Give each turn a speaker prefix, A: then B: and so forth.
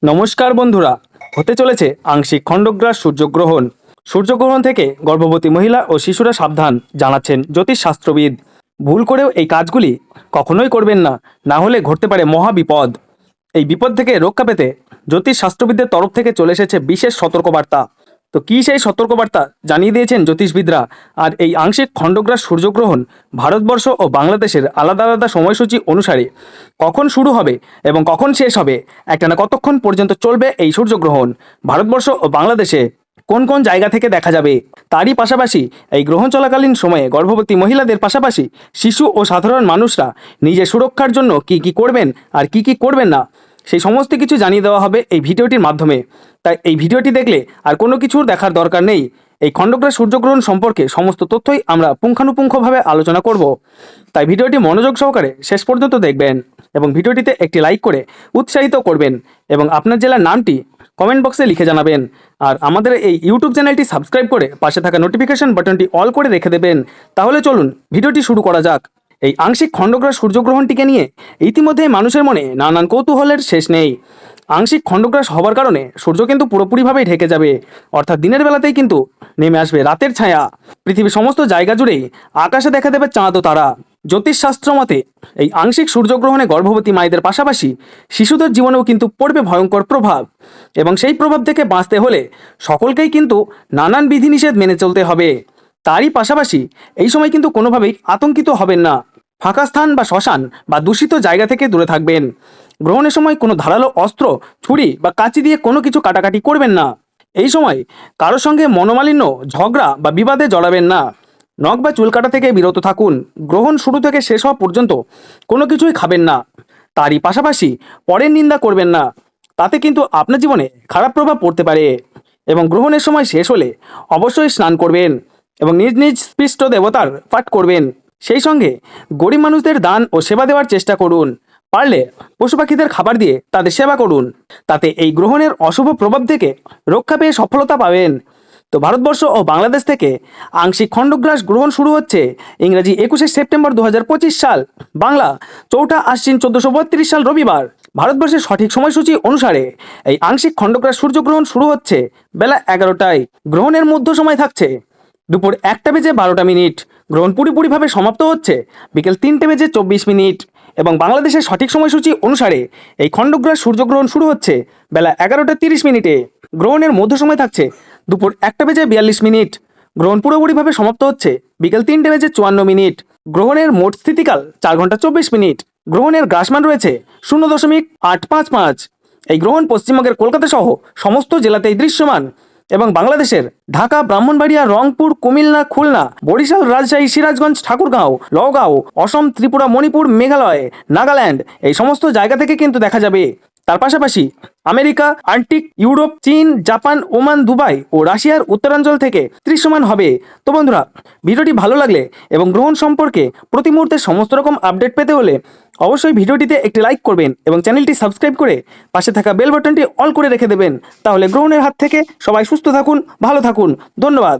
A: নমস্কার বন্ধুরা, হতে চলেছে আংশিক খণ্ডগ্রাস সূর্যগ্রহণ। সূর্যগ্রহণ থেকে গর্ভবতী মহিলা ও শিশুরা সাবধান, জানাচ্ছেন জ্যোতিষ শাস্ত্রবিদ ভুল করেও এই কাজগুলি কখনোই করবেন না না হলে ঘটতে পারে মহা বিপদ। এই বিপদ থেকে রক্ষা পেতে জ্যোতিষ শাস্ত্রবিদদের তরফ থেকে চলে এসেছে বিশেষ সতর্কবার্তা। তো কী সেই সতর্কবার্তা জানিয়ে দিয়েছেন জ্যোতিষবিদরা? আর এই আংশিক খণ্ডগ্রাস সূর্যগ্রহণ ভারতবর্ষ ও বাংলাদেশের আলাদা আলাদা সময়সূচি অনুসারে কখন শুরু হবে এবং কখন শেষ হবে? একটানা কতক্ষণ পর্যন্ত চলবে এই সূর্যগ্রহণ? ভারতবর্ষ ও বাংলাদেশে কোন কোন জায়গা থেকে দেখা যাবে? তারই পাশাপাশি এই গ্রহণ চলাকালীন সময়ে গর্ভবতী মহিলাদের পাশাপাশি শিশু ও সাধারণ মানুষরা নিজের সুরক্ষার জন্য কি কি করবেন আর কি কি করবেন না? সেই সমস্ত কিছু জানিয়ে দেওয়া হবে এই ভিডিওটির মাধ্যমে। তাই এই ভিডিওটি দেখলে আর কোনো কিছুর দেখার দরকার নেই। এই খণ্ডগ্রাস সূর্যগ্রহণ সম্পর্কে সমস্ত তথ্যই আমরা পুঙ্খানুপুঙ্খভাবে আলোচনা করব। তাই ভিডিওটি মনোযোগ সহকারে শেষ পর্যন্ত দেখবেন এবং ভিডিওটিতে একটি লাইক করে উৎসাহিত করবেন এবং আপনার জেলার নামটি কমেন্ট বক্সে লিখে জানাবেন। আর আমাদের এই ইউটিউব চ্যানেলটি সাবস্ক্রাইব করে পাশে থাকা নোটিফিকেশন বাটনটি অল করে রেখে দেবেন। তাহলে চলুন ভিডিওটি শুরু করা যাক। এই আংশিক খণ্ডগ্রাস সূর্যগ্রহণটিকে নিয়ে ইতিমধ্যে মানুষের মনে নানান কৌতূহলের শেষ নেই। আংশিক খণ্ডগ্রাস হবার কারণে সূর্য কিন্তু পুরোপুরিভাবেই ঢেকে যাবে। অর্থাৎ দিনের বেলাতেই কিন্তু নেমে আসবে রাতের ছায়া। পৃথিবীর সমস্ত জায়গা জুড়েই আকাশে দেখা দেবে চাঁদ ও তারা। জ্যোতিষশাস্ত্র মতে এই আংশিক সূর্যগ্রহণে গর্ভবতী মায়েদের পাশাপাশি শিশুদের জীবনেও কিন্তু পড়বে ভয়ঙ্কর প্রভাব। এবং সেই প্রভাব থেকে বাঁচতে হলে সকলকেই কিন্তু নানান বিধিনিষেধ মেনে চলতে হবে। তারই পাশাপাশি এই সময় কিন্তু কোনোভাবেই আতঙ্কিত হবেন না। ফাঁকা স্থান বা শ্মশান বা দূষিত জায়গা থেকে দূরে থাকবেন। গ্রহণের সময় কোনো ধারালো অস্ত্র, ছুরি বা কাঁচি দিয়ে কোনো কিছু কাটাকাটি করবেন না। এই সময় কারোর সঙ্গে মনোমালিন্য, ঝগড়া বা বিবাদে জড়াবেন না। নখ বা চুল কাটা থেকে বিরত থাকুন। গ্রহণ শুরু থেকে শেষ হওয়া পর্যন্ত কোনো কিছুই খাবেন না। তারই পাশাপাশি পরের নিন্দা করবেন না। তাতে কিন্তু আপনার জীবনে খারাপ প্রভাব পড়তে পারে এবং গ্রহণের সময় শেষ হলে অবশ্যই স্নান করবেন এবং নিজ নিজ স্পৃষ্ট দেবতার পাঠ করবেন। সেই সঙ্গে গরিব মানুষদের দান ও সেবা দেওয়ার চেষ্টা করুন। পারলে পশু পাখিদের খাবার দিয়ে তাদের সেবা করুন। তাতে এই গ্রহণের অশুভ প্রভাব থেকে রক্ষা পেয়ে সফলতা পাবেন। তো ভারতবর্ষ ও বাংলাদেশ থেকে আংশিক খণ্ডগ্রাস গ্রহণ শুরু হচ্ছে ইংরেজি একুশে সেপ্টেম্বর দু হাজার পঁচিশ সাল। বাংলা চৌঠা আশ্বিন চোদ্দশো সাল রবিবার। ভারতবর্ষের সঠিক সময়সূচি অনুসারে এই আংশিক খণ্ডগ্রাস সূর্যগ্রহণ শুরু হচ্ছে বেলা এগারোটায়। গ্রহণের মধ্য সময় থাকছে। দুপুর একটা বেজে বারোটা মিনিট। গ্রহণ পুরোপুরিভাবে সমাপ্ত হচ্ছে। বিকেল তিনটে বেজে চব্বিশ মিনিট এবং বাংলাদেশের সঠিক সময়সূচি অনুসারে এই খণ্ডগ্রাস সূর্যগ্রহণ শুরু হচ্ছে বেলা এগারোটা তিরিশ মিনিটে। গ্রহণের মধ্য সময় থাকছে দুপুর একটা বেজে বিয়াল্লিশ মিনিট। গ্রহণ পুরোপুরিভাবে সমাপ্ত হচ্ছে বিকেল তিনটে বেজে চুয়ান্ন মিনিট। গ্রহণের মোট স্থিতিকাল চার ঘণ্টা চব্বিশ মিনিট। গ্রহণের গ্রাসমান রয়েছে শূন্য দশমিক আট পাঁচ পাঁচ। এই গ্রহণ পশ্চিমবঙ্গের কলকাতা সহ সমস্ত জেলাতেই দৃশ্যমান। এবং বাংলাদেশের ঢাকা, ব্রাহ্মণবাড়িয়া, রংপুর, কুমিল্লা, খুলনা, বরিশাল, রাজশাহী, সিরাজগঞ্জ, ঠাকুরগাঁও লগাঁও অসম, ত্রিপুরা, মণিপুর, মেঘালয়, নাগাল্যান্ড এই সমস্ত জায়গা থেকে কিন্তু দেখা যাবে। তার পাশাপাশি আমেরিকা আর্কটিক ইউরোপ, চীন, জাপান, ওমান, দুবাই ও রাশিয়ার উত্তরাঞ্চল থেকে দৃশ্যমান হবে। তো বন্ধুরা, ভিডিওটি ভালো লাগলে এবং গ্রহণ সম্পর্কে প্রতি মুহূর্তে সমস্ত রকম আপডেট পেতে হলে অবশ্যই ভিডিওটিতে একটি লাইক করবেন এবং চ্যানেলটি সাবস্ক্রাইব করে পাশে থাকা বেল বাটনটি অল করে রেখে দেবেন। তাহলে গ্রহণের হাত থেকে সবাই সুস্থ থাকুন, ভালো থাকুন। ধন্যবাদ।